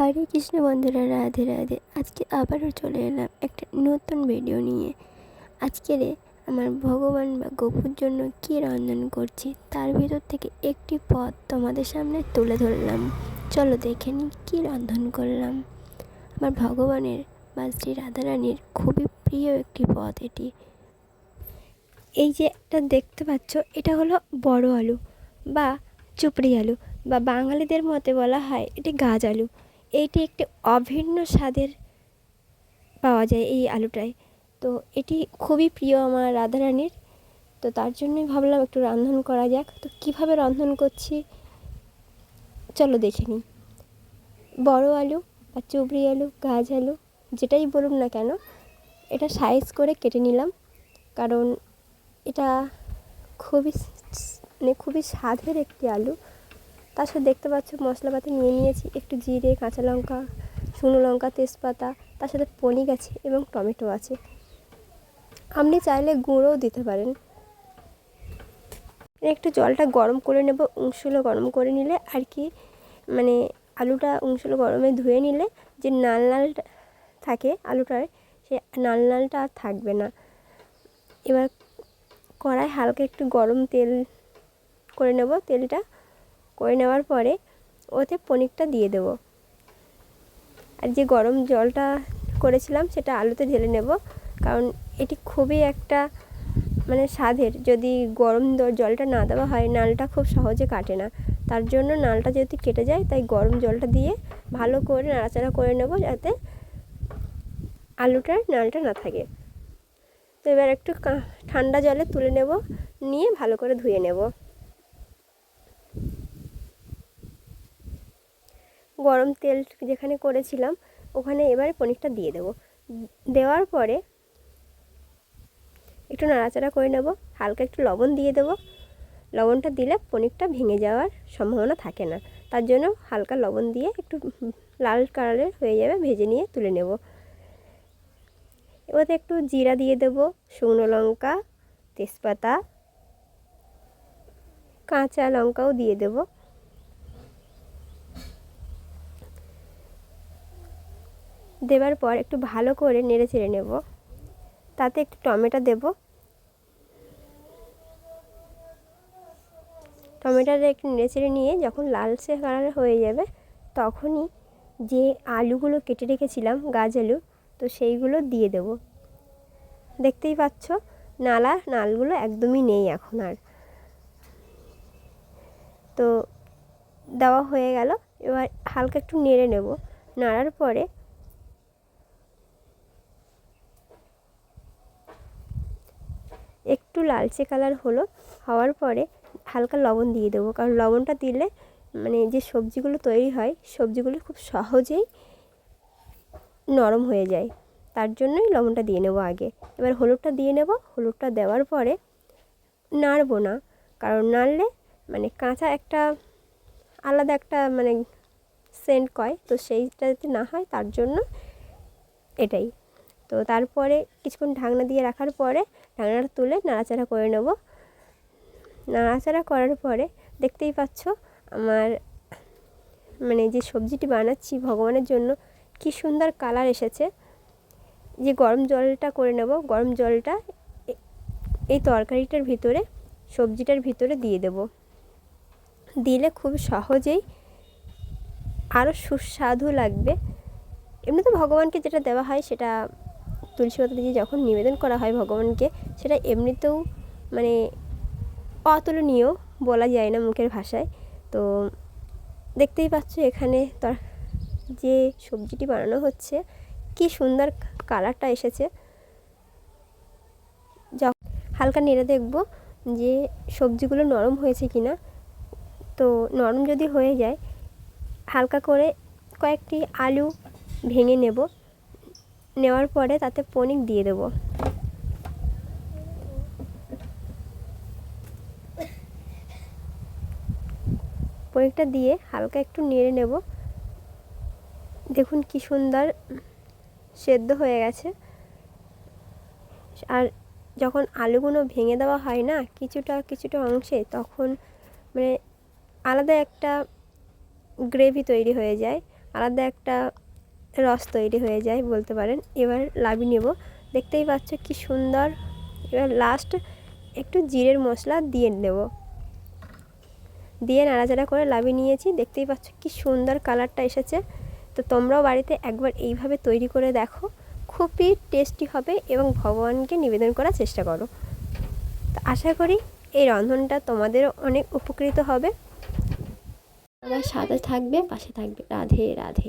হরে কৃষ্ণ বন্ধুরা, রাধে রাধে। আজকে আবারও চলে এলাম একটা নতুন ভিডিও নিয়ে। আজকের আমার ভগবান বা গপুর জন্য কী রন্ধন করছি, তার ভিতর থেকে একটি পদ তোমাদের সামনে তুলে ধরলাম। চলো দেখে নিই কী রন্ধন করলাম। আমার ভগবানের বা শ্রী রাধারানীর খুবই প্রিয় একটি পদ এটি। এই যে একটা দেখতে পাচ্ছ, এটা হলো বড় আলু বা চুপড়ি আলু বা বাঙালিদের মতে বলা হয় এটি গাজ আলু। এইটি একটি অভিন্ন স্বাদের পাওয়া যায় এই আলুটায় তো এটি খুবই প্রিয় আমার রাধারানীর। তো তার জন্যই ভাবলাম একটু রান্ধন করা যাক। তো কীভাবে রন্ধন করছি? চলো দেখে নিই। বড় আলু বা চুবড়ি আলু, গাছ আলু, যেটাই বলুন না কেন, এটা সাইজ করে কেটে নিলাম। কারণ এটা খুবই মানে খুবই স্বাদের একটি আলু। তার সাথে দেখতে পাচ্ছ মশলাপাতি নিয়ে নিয়েছি, একটু জিরে, কাঁচা লঙ্কা, শুকনো লঙ্কা, তেজপাতা, তার সাথে পনির আছে এবং টমেটো আছে। আপনি চাইলে গুঁড়োও দিতে পারেন। একটু জলটা গরম করে নেব উংশুলো গরম করে নিলে আর কি মানে আলুটা উংশুলো গরমে ধুয়ে নিলে যে নাল নাল থাকে আলুটার, সে নাল নালটা আর থাকবে না। এবার কড়াই হালকা একটু গরম তেল করে নেব, তেলটা করে নেওয়ার পরে ওতে পনিরটা দিয়ে দেব। আর যে গরম জলটা করেছিলাম সেটা আলুতে ঢেলে নেব, কারণ এটি খুবই একটা মানে স্বাদের। যদি গরম জলটা না দেওয়া হয়, নালটা খুব সহজে কাটে না। তার জন্য নালটা যদি কেটে যায়, তাই গরম জলটা দিয়ে ভালো করে নাড়াচাড়া করে নেব যাতে আলুটার নালটা না থাকে। তো এবার একটু ঠান্ডা জলে তুলে নেব, নিয়ে ভালো করে ধুয়ে নেব। গরম তেল যেখানে করেছিলাম, ওখানে এবারে পনিরটা দিয়ে দেবো। দেওয়ার পরে একটু নাড়াচাড়া করে নেব, হালকা একটু লবণ দিয়ে দেবো। লবণটা দিলে পনিরটা ভেঙে যাওয়ার সম্ভাবনা থাকে না। তার জন্য হালকা লবণ দিয়ে একটু লাল কালারের হয়ে যাবে, ভেজে নিয়ে তুলে নেব। এবারে একটু জিরা দিয়ে দেব, শুকনো লঙ্কা, তেজপাতা, কাঁচা লঙ্কাও দিয়ে দেবো। দেবার পর একটু ভালো করে নেড়ে চেড়ে নেব। তাতে একটু টমেটো দেব। টমেটোটা একটু নেড়ে চেড়ে নিয়ে যখন লালচে কালার হয়ে যাবে, তখনই যে আলুগুলো কেটে রেখেছিলাম গাছ আলু, তো সেইগুলো দিয়ে দেব। দেখতেই পাচ্ছ, নালা, নালগুলো একদমই নেই এখন আর। তো দেওয়া হয়ে গেল, এবার হালকা একটু নেড়ে নেব। নাড়ার পরে একটু লালচে কালার হলো, হওয়ার পরে হালকা লবণ দিয়ে দেবো। কারণ লবণটা দিলে মানে যে সবজিগুলো তৈরি হয়, সবজিগুলো খুব সহজেই নরম হয়ে যায়। তার জন্যই লবণটা দিয়ে নেব আগে। এবার হলুদটা দিয়ে নেব। হলুদটা দেওয়ার পরে নাড়বো না। কারণ নাড়লে মানে কাঁচা একটা আলাদা একটা মানে সেন্ট কয়, তো সেইটা যাতে না হয় তার জন্য এটাই। তো তারপরে কিছুক্ষণ ঢাকনা দিয়ে রাখার পরে ঢাকনাটা তুলে নাড়াচাড়া করে নেব। নাড়াচাড়া করার পরে দেখতেই পাচ্ছ আমার মানে যে সবজিটি বানাচ্ছি ভগবানের জন্য, কি সুন্দর কালার এসেছে। যে গরম জলটা করে নেব, গরম জলটা এই তরকারিটার ভিতরে, সবজিটার ভিতরে দিয়ে দেব। দিলে খুব সহজেই আরও সুস্বাদু লাগবে। এমনি তো ভগবানকে যেটা দেওয়া হয় সেটা তুলসী পাতা দিয়ে যখন নিবেদন করা হয় ভগবানকে, সেটা এমনিতেও মানে অতুলনীয় বলা যায় না মুখের ভাষায়। তো দেখতেই পাচ্ছ এখানে তার যে সবজিটি বানানো হচ্ছে, কি সুন্দর কালারটা এসেছে। যখন হালকা নেড়ে দেখব যে সবজিগুলো নরম হয়েছে কি না তো নরম যদি হয়ে যায়, হালকা করে কয়েকটি আলু ভেঙে নেব। নেওয়ার পরে তাতে পনির দিয়ে দেবো। পনিরটা দিয়ে হালকা একটু নেড়ে নেব। দেখুন কি সুন্দর সেদ্ধ হয়ে গেছে। আর যখন আলুগুলো ভেঙে দেওয়া হয় না, কিছুটা কিছুটা অংশে তখন মানে আলাদা একটা গ্রেভি তৈরি হয়ে যায়, আলাদা একটা রস তৈরি হয়ে যায় বলতে পারেন। এবার লাবি নেব। দেখতেই পাচ্ছ কি সুন্দর। এবার লাস্ট একটু জিরের মশলা দিয়ে নেব। দিয়ে নাড়াচাড়া করে লাবি নিয়েছি। দেখতেই পাচ্ছ কি সুন্দর কালারটা এসেছে। তো তোমরাও বাড়িতে একবার এইভাবে তৈরি করে দেখো। খুবই টেস্টি হবে এবং ভগবানকে নিবেদন করার চেষ্টা করো। তো আশা করি এই রন্ধনটা তোমাদেরও অনেক উপকৃত হবে। সাথে থাকবে, পাশে থাকবে। রাধে রাধে।